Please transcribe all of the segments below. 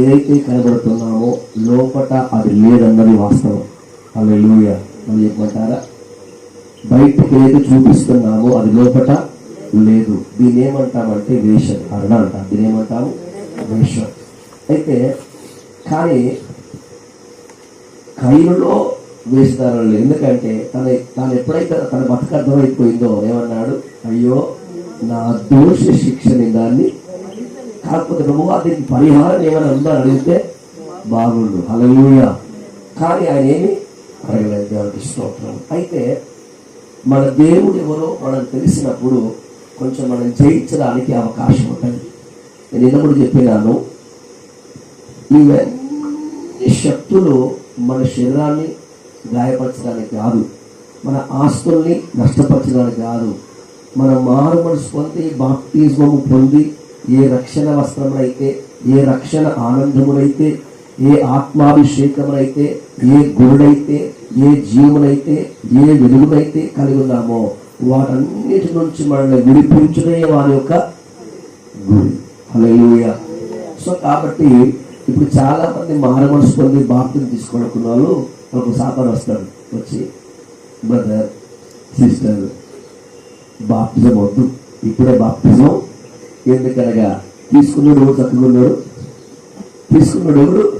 ఏదైతే కనబడుతున్నామో లోపట అది లేదన్నది వాస్తవం. అలా లూయ అని చెప్పమంటారా? బయటకు ఏదైతే చూపిస్తున్నామో అది లోపట లేదు. దీని ఏమంటామంటే వేషం. అరణ అంటాం దీని ఏమంటాము వేషం. అయితే కానీ కైలులో వేషధారణ లేదు ఎందుకంటే తన తాను ఎప్పుడైతే తన బతుకు అర్థమైపోయిందో ఏమన్నాడు? అయ్యో నా దోష శిక్షని దాన్ని కాకపోతే ప్రభువా దీనికి పరిహారం ఏమైనా ఉందా అడిగితే బాగుండు. హలలుయ కానీ ఆయన ఏమి అడగలేదు. దేవుడికి స్తోత్రం. అయితే మన దేవుడు ఎవరో మనకు తెలిసినప్పుడు కొంచెం మనం జయించడానికి అవకాశం ఉంటుంది. నేను ఎన్నప్పుడు చెప్పినాను ఇవన్నీ శక్తులు మన శరీరాన్ని గాయపరచడానికి కాదు మన ఆస్తుల్ని నష్టపరచడానికి కాదు మన మారు మనసు పొంది బాప్తిజమము పొంది ఏ రక్షణ వస్త్రములైతే ఏ రక్షణ ఆనందములైతే ఏ ఆత్మాభిషేకములైతే ఏ గురుడైతే ఏ జీవులైతే ఏ వెలుగునైతే కలిగి ఉన్నామో వాటన్నిటి నుంచి మనల్ని విడిపించడే వారి యొక్క గురి. అలయ్య సో కాబట్టి ఇప్పుడు చాలా మంది మారమనసు పొంది బాప్తిని తీసుకున్న వాళ్ళు ఒక సాతాను వస్తారు. వచ్చి బ్రదర్ సిస్టర్ బాప్తిజం వద్దు. ఇప్పుడే బాప్తిజం ఎందుకనగా తీసుకున్నాడు ఎవరు చక్కగా తీసుకున్నాడు ఎవరు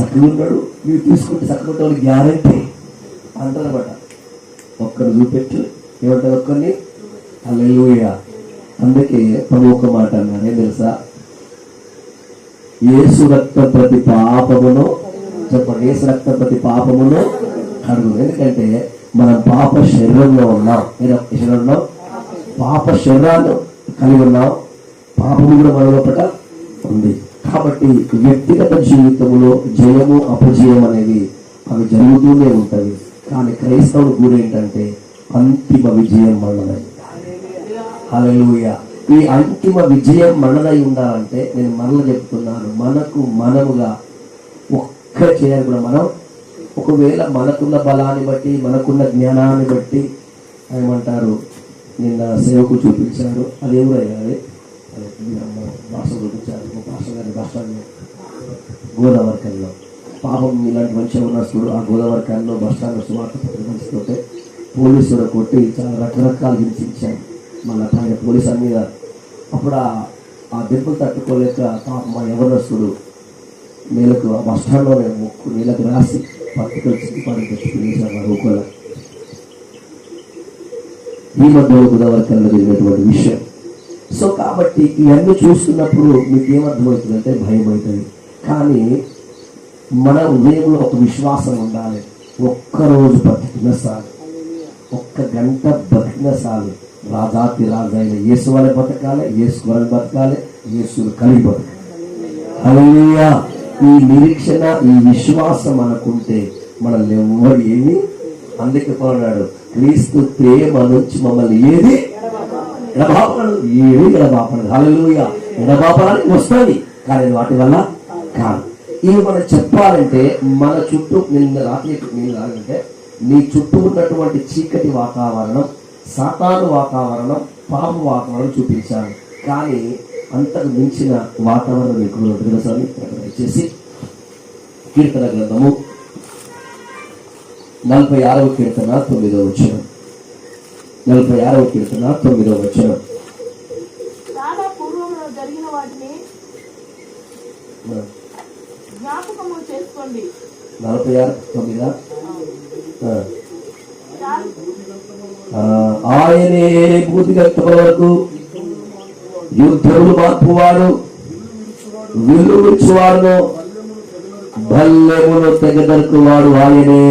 చక్కగున్నాడు మీరు తీసుకుంటే చక్కగా గ్యారంటీ. అంటారనమాట ఒక్కరు చూపెట్టు. ఏమంటారు ఒక్కరిని అల్లెలుయ అందుకే ప్రభు ఒక మాట అన్నాడు ఏం తెలుసా? ఏసు రక్త ప్రతి పాపమును చెప్పండి ఏసు రక్త ప్రతి పాపమును కడుగు ఎందుకంటే మనం పాప శరీరంలో ఉన్నాం. ఏదో శరీరంలో? పాప శరీరాన్ని కలిగి ఉన్నాం. పాపము కూడా మన లోపల ఉంది. కాబట్టి వ్యక్తిగత జీవితంలో జయము అపజయం అనేవి అవి జరుగుతూనే ఉంటుంది. కానీ క్రైస్తవుడు గురి ఏంటంటే అంతిమ విజయం మనది అలెలుయ ఈ అంతిమ విజయం మనదై ఉండాలంటే నేను మరల చెప్తున్నాను మనకు మనముగా ఒక్క చేయాలి కూడా మనం. ఒకవేళ మనకున్న బలాన్ని బట్టి మనకున్న జ్ఞానాన్ని బట్టి ఏమంటారు? నిన్న సేవకు చూపించారు అదేమో ఎవరయ్యా అది భాష గురించి మా భాష గారి భాషలో గోదావరికల్లో. పాపం ఇలాంటి ఉన్న ఉన్నప్పుడు ఆ గోదావరి బస్టాండ్ బస్ స్టాండ్ సువార్త పోలీసులు కొట్టి చాలా రకరకాలు హింసించారు మళ్ళీ పైన పోలీస్ మీద. అప్పుడు ఆ- దెబ్బలు తట్టుకోలేక పాపం మా యవనస్తుడు నేలకు ఆ బస్ ముక్కు నేలకు రాసి పట్టుకొని చిక్కుపాటు తెచ్చుకునేసారు రూపంలో ఈ మధ్య గోదావరికల్లో జరిగినటువంటి విషయం. సో కాబట్టి ఇవన్నీ చూస్తున్నప్పుడు మీకు ఏమర్థమవుతుందంటే భయం అవుతుంది కానీ మన ఉదయంలో ఒక విశ్వాసం ఉండాలి. ఒక్కరోజు బతికిన సాగు ఒక్క గంట బతికిన సాగు రాజాతి రాజైన యేసు వల్ల బతకాలి యేసు వల్ల బతకాలి యేసు కలిగి బతకాలి. అలయ్యా ఈ నిరీక్షణ ఈ విశ్వాసం అనుకుంటే మనల్ని ఎవరు ఏమి అందుకే పోరాడు క్రీస్తు ప్రేమ నుంచి మమ్మల్ని ఏది ఎడబాపనలు ఏమి ఎడబాపనలు హల్లెలూయా. ఎడబాపనాలు వస్తుంది కానీ వాటి వల్ల కాదు. ఇవి మనం చెప్పాలంటే మన చుట్టూ నేను రాత్రి నేను రాగంటే నీ చుట్టూ ఉన్నటువంటి చీకటి వాతావరణం సాతాను వాతావరణం పాప వాతావరణం చూపించాను కానీ అంతకు మించిన వాతావరణం ఎక్కువ తెలుసా దయచేసి కీర్తన గ్రంథము నలభై ఆరవ కీర్తన తొమ్మిదవ వచ్చినాం నలభై ఆరవ కీర్తన తొమ్మిదవ వచనం. చాలా పూర్వంలో జరిగిన వాటిని జ్ఞాపకము చేసుకోండి. నలభై ఆరు తొమ్మిదా? ఆయనే గట్టల వరకు యుద్ధములు మార్పువాడు విలువిచ్చువాడును బల్లెమును తెగదరుకువాడు ఆయనే.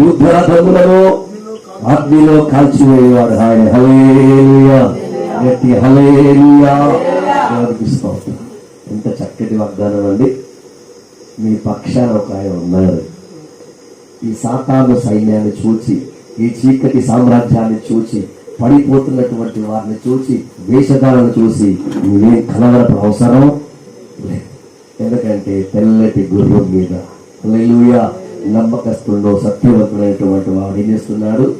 యుద్ధ రథములను అగ్నిలో కాల్చివేయవాడు ఆయన. హలేలుయా గట్టి హలేలుయా దేవునికి స్తోత్రం. ఎంత చక్కటి వాగ్దానం అండి. మీ పక్షాన ఒక ఆయన ఉన్నారు. ఈ సాతాను సైన్యాన్ని చూచి ఈ చీకటి సామ్రాజ్యాన్ని చూచి పడిపోతున్నటువంటి వారిని చూసి వేషధారణ చూసి నువ్వేం కలవరపు అవసరం లేదు ఎందుకంటే తెల్లటి గుర్రం మీద. హల్లెలూయా. నమ్మకస్తుండో సత్యవంతుడైనటువంటి వాడు ఏం చేస్తున్నాడు?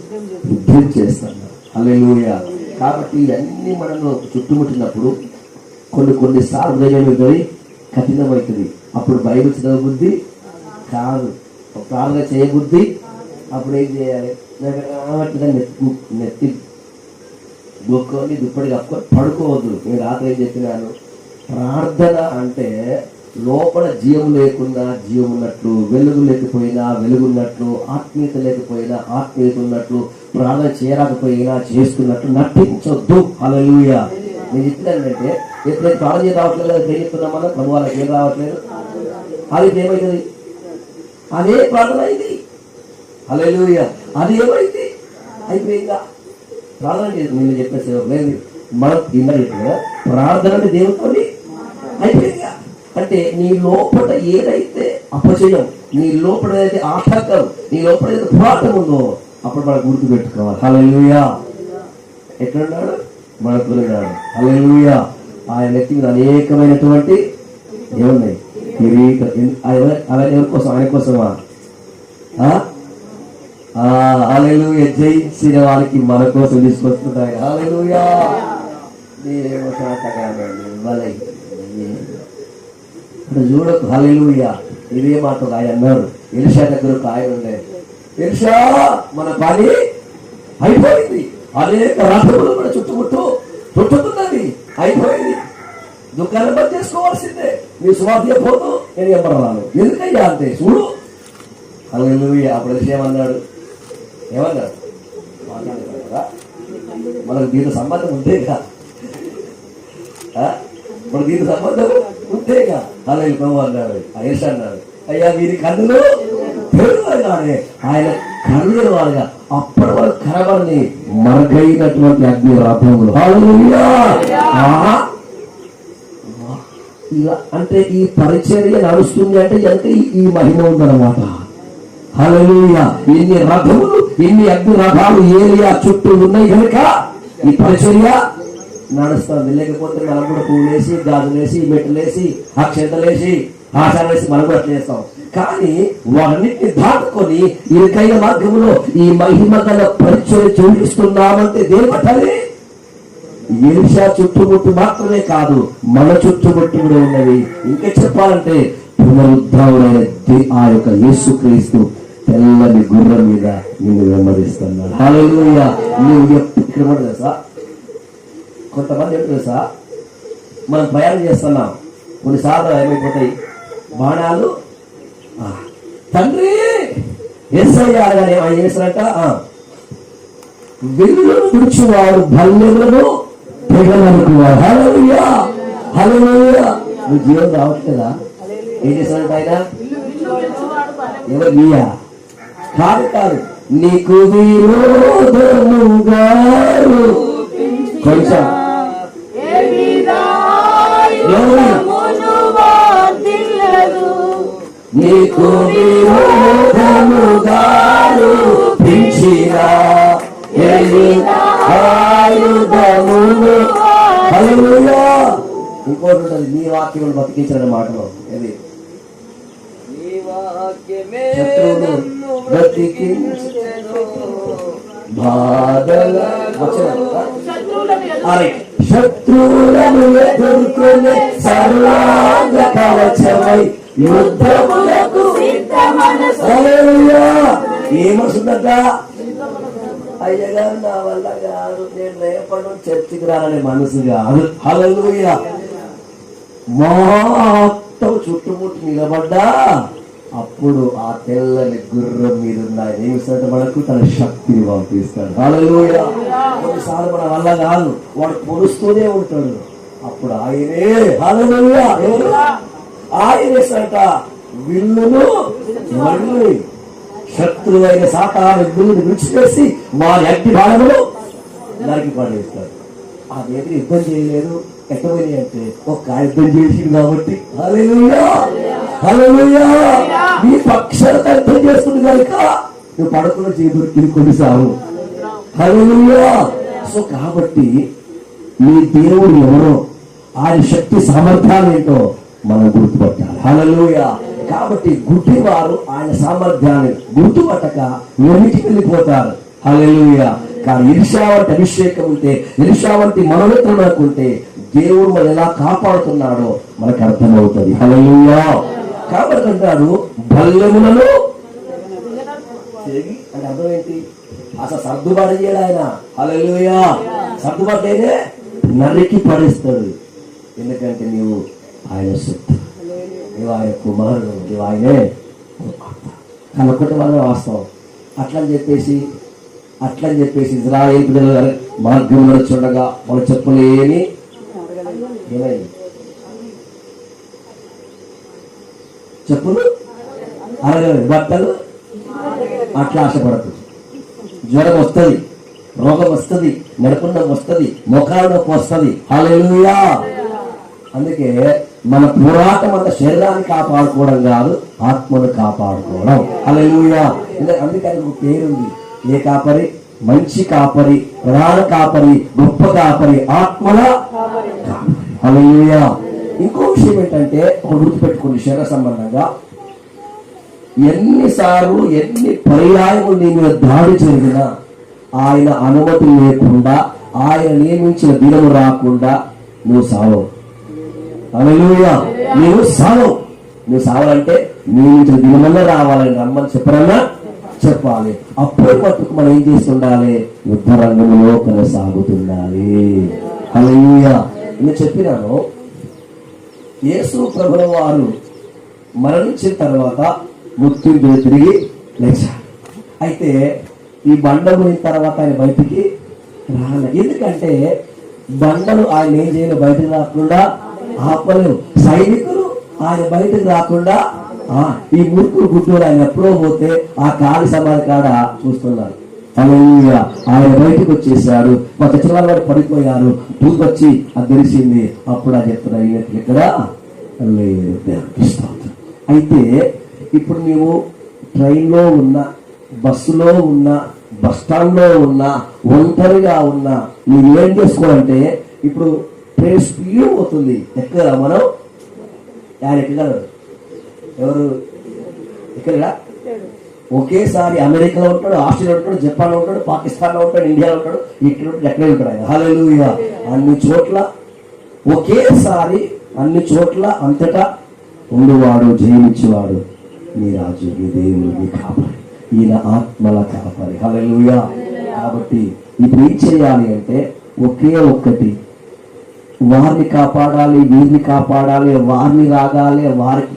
యుద్ధం చేస్తాను. హల్లెలూయా. కాబట్టి ఇవన్నీ మనము చుట్టుముట్టినప్పుడు కొన్ని కొన్ని సార్లు కఠినమవుతుంది. అప్పుడు బైబిల్ చదవబుద్ధి కాదు. ప్రార్థన చేయబుద్ధి అప్పుడు ఏం చేయాలి? నాకు నెత్తి నెత్తి గొక్కని దుప్పటి కప్పుకొని పడుకోవద్దు. నేను రాత్రి ఏం చెప్పినాను? ప్రార్థన అంటే లోపల జీవం లేకుండా జీవం ఉన్నట్లు వెలుగు లేకపోయినా వెలుగున్నట్లు ఆత్మీయత లేకపోయినా ఆత్మీయత ఉన్నట్లు ప్రార్థన చేయరాకపోయినా చేస్తున్నట్టు నటించొద్దు. అలలుయ నేను చెప్పినానంటే ఎప్పుడైతే ప్రార్థన చేయ రావట్లేదు కదా ఏం చెప్తున్నాం మనం ప్రభు వాళ్ళకి ఏం రావట్లేదు. అది ఏమైతుంది అదే ప్రార్థన అయింది. అలలుయ అది ఏమైంది? అయిపోయిందా? ప్రార్థన చేసి నిన్న చెప్పేసి లేదు. మనం ఇందా చెప్పిన ప్రార్థన అంటే అయిపోయిందా? అంటే నీ లోపల ఏదైతే అపచయం నీ లోపల ఏదైతే ఆటంకం నీ లోపల ఏదైతే పోరాటం ఉందో అప్పుడు మనకు గుర్తు పెట్టుకోవాలి. హలలుయా ఎట్లున్నాడు మనకున్నాడు హలలుయా ఆయన వ్యక్తి అనేకమైనటువంటి ఏమున్నాయి కిరీట. ఆయన ఎవరి కోసం? ఆయన కోసమా? ఆ? జయించిన వారికి మన కోసం తీసుకొస్తున్నాయి హల్లెలూయా. మీరేమో శాతకాలండి భలే. ఇక్కడ చూడకు. హల్లెలూయా. ఇదే మాట ఆయన అన్నారు. ఎలిషా దగ్గర ఆయన ఉండేది తెలుసా మన పని అయిపోయింది. అనేక రథములు మన చుట్టుముట్టు చుట్టుకున్నది అయిపోయింది దుఃఖాన్ని బంద్ చేసుకోవాల్సిందే. నీ స్వార్థ పోతూ నేను ఎంబరాను ఎందుకయ్యా అంతే చూడు. అల్లు అప్పుడు ఏమన్నాడు ఏమన్నాడు? మాట్లాడతాడు కదా. మనకు దీని సంబంధం ఉందేగా మన దీని సంబంధం ఉందేగా అలా ప్రభు అన్నాడు. అన్నాడు. అయ్యా వీరి కన్నులు తెరువగానే ఆయన కన్నులు తెరవాలిగా అప్పటి వరకు కనబడని మరుగైనటువంటి అగ్ని రథములు? ఇలా అంటే ఈ పరిచర్య నడుస్తుంది అంటే ఎంత ఈ- మహిమ ఉందన్నమాట. హల్లెలూయా! ఇన్ని రథములు ఇన్ని అగ్ని రథాలు ఏలియా చుట్టూ ఉన్నాయి కనుక ఈ పరిచర్య నడుస్తుంది. లేకపోతే మనం కూడా పువ్వులేసి గాజులేసి మెట్టులేసి అక్షంతలేసి ఆచారేసి మనం కూడా అట్లా చేస్తాం కానీ వారిని దాటుకొని ఇరుకైన మార్గంలో ఈ మహిమ గల పరిచయం చూపిస్తున్నామంటే దేని ఏషా చుట్టుముట్టు మాత్రమే కాదు మన చుట్టుముట్టు కూడా ఉన్నవి. ఇంకా చెప్పాలంటే పునరుద్ధావుడైన ఆ యొక్క యేసుక్రీస్తు తెల్లని గుర్రం మీద నిన్ను వెంబడిస్తున్నాడు. నువ్వు ఎప్పుడు తెలుసా? కొంతమంది ఎప్పుడు తెలుసా? మనం ప్రయాణం చేస్తున్నాం. కొన్నిసార్లు ఏమైపోతాయి? బాణాలు తండ్రి ఎస్ఐ అనగానే ఆయన ఆ, వెల్లును విడిచివాడు భల్యములను తెగలనుకువాడు హల్లెలూయా! నువ్వు జీవం రావట్లేదా? ఏం చేస్తాడంట ఆయన? ఎవరు? నీయా? కాదు కాదు. నీకు విరోధముగా కొంచెం. నీకు విరోధముగా పెంచిన ఆయుధమును హల్లెలూయా. ఇంకోటి ఉంటుంది నీ వాక్యం బతికించిన మాటలో వాక్యమే శత్రువులు బ్రతికించెను. బాధల శత్రువులను ఎదుర్కొనే సర్వాంగ కవచమై యుద్ధములకు అయ్య గారు నా వల్ల కాదు. నేను రేపటి చర్చికి రాననే మనసు కాదు. హల్లెలూయా. మొత్తం చుట్టుముట్టు నిలబడ్డా. అప్పుడు ఆ తెల్లని గుర్రం మీద ఉన్న మనకు తన శక్తిని పంపిస్తాడు. హల్లెలూయా. కొన్నిసార్లు మన వల్ల కాదు. వాడు పొడుస్తూనే ఉంటాడు. అప్పుడు ఆయనే. హల్లెలూయా. ఎవరు ఆయన ఇస్తాడట విల్లును ఎవరిని శత్రువైన సాతాను విల్లును విడిచివేసి వారి అగ్ని బాణములు నరికి పడేస్తాడు ఆ దగ్గర యుద్ధం చేయలేదు. ఎట్టబోయి అంటే ఒక్క యుద్ధం చేసింది కాబట్టి. హల్లెలూయా! హల్లెలూయా! నీ పక్షాలతో యుద్ధం చేస్తుంది కనుక నువ్వు పడకుండా చేదొరికి కొనిసావు హల్లెలూయా! సో కాబట్టి నీ దేవుడు ఎవరో ఆయన శక్తి సామర్థ్యాలు ఏంటో మనం గుర్తుపట్టాలి. హలలోయ కాబట్టి గుడ్డివారు ఆయన సామర్థ్యాన్ని గుర్తుపట్టక వెనక్కి వెళ్ళిపోతారు. హలలోయ కానీ ఇర్షా వంటి అభిషేకం ఉంటే ఇర్షా వంటి మనోనేత్రం మనకు ఉంటే దేవుడు మనం ఎలా కాపాడుతున్నాడో మనకు అర్థమవుతుంది. హలలోయ కాబట్టి అంటారు బల్లములను అంటే అర్థం ఏంటి? అసలు సర్దుబాటు చేయడు ఆయన. సర్దుబాటు అయితే నరికి పడేస్తాడు. ఎందుకంటే నీవు ఆయన సొత్తు నీవు ఆయన కుమారుడు నీవు ఆయనే కానీ ఒక్కటి వాస్తవం. అట్లని చెప్పేసి అట్లని చెప్పేసి ఇజ్రాయేల్ ప్రజల మార్గం నడుచుండగా మన చెప్పులేని ఏమైంది? చెప్పులు? అరగలేదు బట్టలు? అట్లా ఆశపడదు జ్వరం వస్తుంది రోగం వస్తుంది నడుపుండం వస్తుంది ముఖాల వస్తుంది. హల్లెలూయా! అందుకే మన పురాతన శరీరాన్ని కాపాడుకోవడం కాదు ఆత్మను కాపాడుకోవడం. అలా అందుకని ఒక పేరుంది. ఏ కాపరి? మంచి కాపరి ప్రధాన కాపరి గొప్ప కాపరి ఆత్మల అలా ఇంకో విషయం ఏంటంటే ఒక గుర్తుపెట్టుకోండి శరీర సంబంధంగా. ఎన్నిసార్లు ఎన్ని పర్యాయములు నీ మీద దాడి జరిగినా ఆయన అనుమతి లేకుండా ఆయన నియమించిన దినము రాకుండా నువ్వు సాగవు హల్లెలూయా. నువ్వు సావవు నువ్వు సావాలంటే నియమించిన దినమన్నా రావాలని రమ్మని చెప్పరన్నా చెప్పాలి. అప్పుడు మట్టుకు మనం ఏం చేస్తుండాలి? యుద్ధ రంగంలో కొనసాగుతుండాలి. హల్లెలూయా. నేను చెప్పినాను. యేసు ప్రభుల వారు మరణించిన తర్వాత మృత్యుంజయ తిరిగి లేచారు. అయితే ఈ బండ పోయిన తర్వాత ఆయన బయటికి రాలే. ఎందుకంటే బండలు ఆయన ఏం చేయలేదు బయటకు రాకుండా ఆపలేవు. సైనికులు ఆయన బయటకు రాకుండా ఈ మురుకులు గుడ్డూరు ఆయన ఎప్పుడో పోతే ఆ కాలి సమాధి కాడ చూస్తున్నారు. అలా ఆయన బయటకు వచ్చేసారు మా చచ్చిన వాడు పడిపోయారు. వచ్చి అది తెలిసింది. అప్పుడు అది చెప్తున్నా ఇక్కడ అయితే ఇప్పుడు నీవు ట్రైన్లో ఉన్న బస్సులో ఉన్న బస్ స్టాండ్లో ఉన్న ఒంటరిగా ఉన్న నువ్వేం ఏం చేసుకోవాలంటే ఇప్పుడు ట్రైన్ స్పీడ్ పోతుంది ఎక్కడ మనం ఆయన ఎక్కగలరు? ఎవరు? ఇక్కడ ఒకేసారి అమెరికాలో ఉంటాడు ఆస్ట్రేలియా ఉంటాడు జపాన్ ఉంటాడు పాకిస్తాన్లో ఉంటాడు ఇండియాలో ఉంటాడు ఇక్కడ ఉంటాడు ఎక్కడ ఉంటాడు ఆయన. అన్ని చోట్ల ఒకేసారి అన్ని చోట్ల అంతటా ఉండువాడు జయించేవాడు నీ రాజు నీ దేవుడు నీ కాపరి. ఈయన ఆత్మల కాపరి. హలో కాబట్టి ఇప్పుడు ఏం చేయాలి అంటే ఒకే ఒక్కటి వారిని కాపాడాలి వీరిని కాపాడాలి వారిని రాగాలి వారికి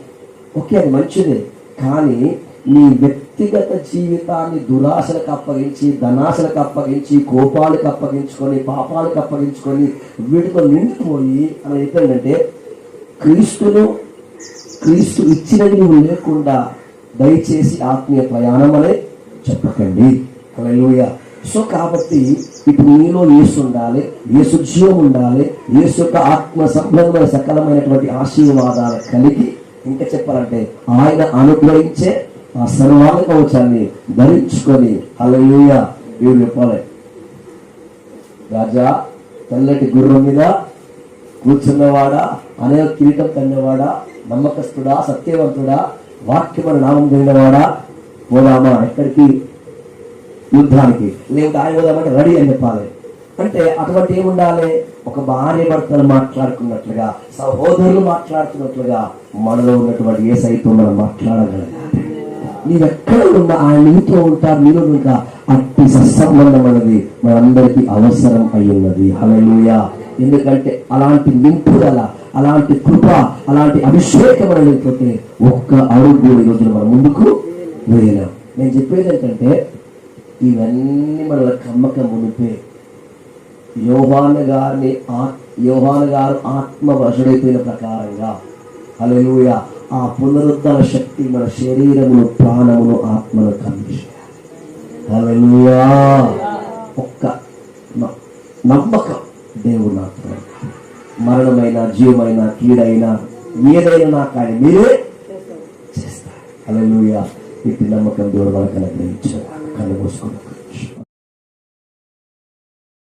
ఓకే అది మంచిదే. కానీ నీ వ్యక్తిగత జీవితాన్ని దురాశలకు అప్పగించి ధనాశలకు అప్పగించి కోపాలకు అప్పగించుకొని పాపాలకు అప్పగించుకొని వీటితో నిండిపోయి అని ఏంటంటే క్రీస్తును క్రీస్తు ఇచ్చినది నువ్వు లేకుండా దయచేసి ఆత్మీయ ప్రయాణం అనే చెప్పకండి. అలా సో కాబట్టి ఇప్పుడు నీలో యేసు ఉండాలి యేసు జీవం ఉండాలి యేసు యొక్క ఆత్మ సంబంధమైన సకలమైనటువంటి ఆశీర్వాదాలు కలిగి ఇంకా చెప్పాలంటే ఆయన అనుగ్రహించే ఆ సర్వాంగ కవచాన్ని ధరించుకొని హల్లెలూయా వీరు చెప్పాలి. రాజా తెల్లటి గుర్రం మీద కూర్చున్నవాడా అనేక కిరీటం తన్నవాడా నమ్మకస్తుడా సత్యవంతుడా వాక్యమైన నామం కలిగినవాడా పోదామా ఎక్కడికి? యుద్ధానికి. నేను ఆయన పోదామంటే రెడీ అని చెప్పాలి. అంటే అటువంటి ఏముండాలి ఒక భార్య భర్తలు మాట్లాడుకున్నట్లుగా సహోదరులు మాట్లాడుతున్నట్లుగా మనలో ఉన్నటువంటి ఏ సైతం మనం మాట్లాడగలగాలి నీవెక్కడ ఉన్నా ఆయన నీతో ఉంటారు నీలో ఇంకా అట్టి సత్సంబంధం అనేది మనందరికీ అవసరం అయి ఉన్నది. హల్లెలూయా. ఎందుకంటే అలాంటి నింపుదల అలాంటి కృప అలాంటి అభిషేకం అనేది లేకపోతే ఒక్క అడుగు కూడా ఈ రోజున మనం ముందుకు వేయలేం. నేను చెప్పేది ఏంటంటే ఇవన్నీ మన కమ్మక మునిపే. యోహాన్ గారిని యోహాన్ గారు ఆత్మ వశుడైపోయిన ప్రకారంగా. హల్లెలూయ. ఆ పునరుద్ధరణ శక్తి మన శరీరమును ప్రాణమును ఆత్మను కలిగి ఒక్క న- నమ్మకం దేవుడు నాకు మరణమైన జీవమైన కీడైన ఏదైనా నాకు ఆయన మీరే చేస్తారు. హల్లెలూయా. ఇట్టి నమ్మకం దేవుడు మనకు అనుగ్రహించారు 看的不错